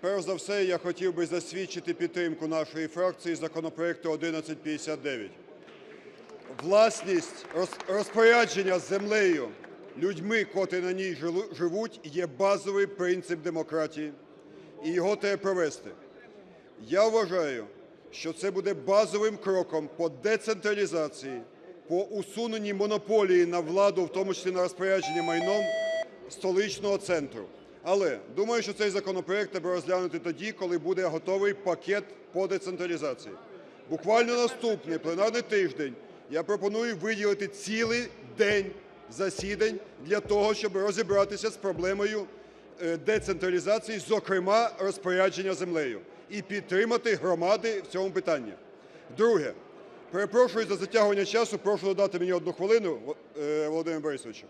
Перш за все, я хотів би засвідчити підтримку нашої фракції законопроекту 1159. Власність, роз- розпорядження землею людьми, котрі на ній живуть, є базовий принцип демократії, і його треба провести. Я вважаю, що це буде базовим кроком по децентралізації, по усуненні монополії на владу, в тому числі на розпорядження майном столичного центру. Але думаю, що цей законопроект треба розглянути тоді, коли буде готовий пакет по децентралізації. Буквально наступний пленарний тиждень я пропоную виділити цілий день засідань для того, щоб розібратися з проблемою е, децентралізації, зокрема розпорядження землею, і підтримати громади в цьому питанні. Друге, перепрошую за затягування часу, прошу додати мені одну хвилину, е, Володимир Борисовичу.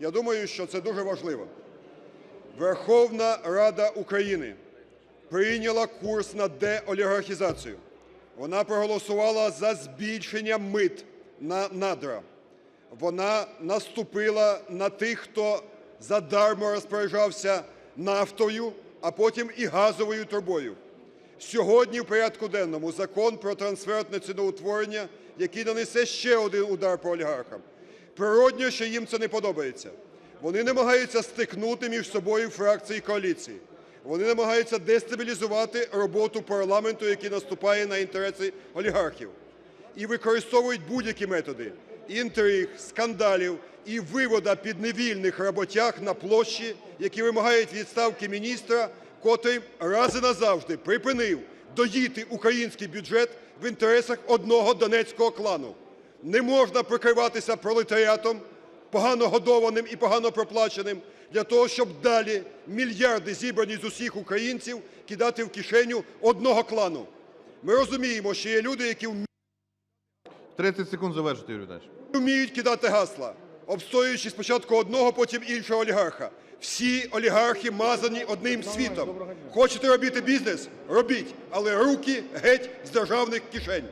Я думаю, що це дуже важливо. Верховна Рада України прийняла курс на деолігархізацію. Вона проголосувала за збільшення мит на надра. Вона наступила на тих, хто задармо розпоряджався нафтою, а потім і газовою трубою. Сьогодні в порядку денному закон про трансфертне ціноутворення, який нанесе ще один удар по олігархам. Природньо, що їм це не подобається. Вони намагаються стикнути між собою фракції коаліції. Вони намагаються дестабілізувати роботу парламенту, який наступає на інтереси олігархів. І використовують будь-які методи інтриг, скандалів і вивода підневільних роботяг на площі, які вимагають відставки міністра, котрий раз і назавжди припинив доїти український бюджет в інтересах одного донецького клану. Не можна прикриватися пролетаріатом, погано годованим і погано проплаченим, для того, щоб далі мільярди, зібрані з усіх українців, кидати в кишеню одного клану. Ми розуміємо, що є люди, які вміють 30 секунд завершити, Юрій Віталійович. вміють кидати гасла, обстоюючи спочатку одного, потім іншого олігарха. Всі олігархи мазані одним світом. Хочете робити бізнес? Робіть, але руки геть з державних кишень.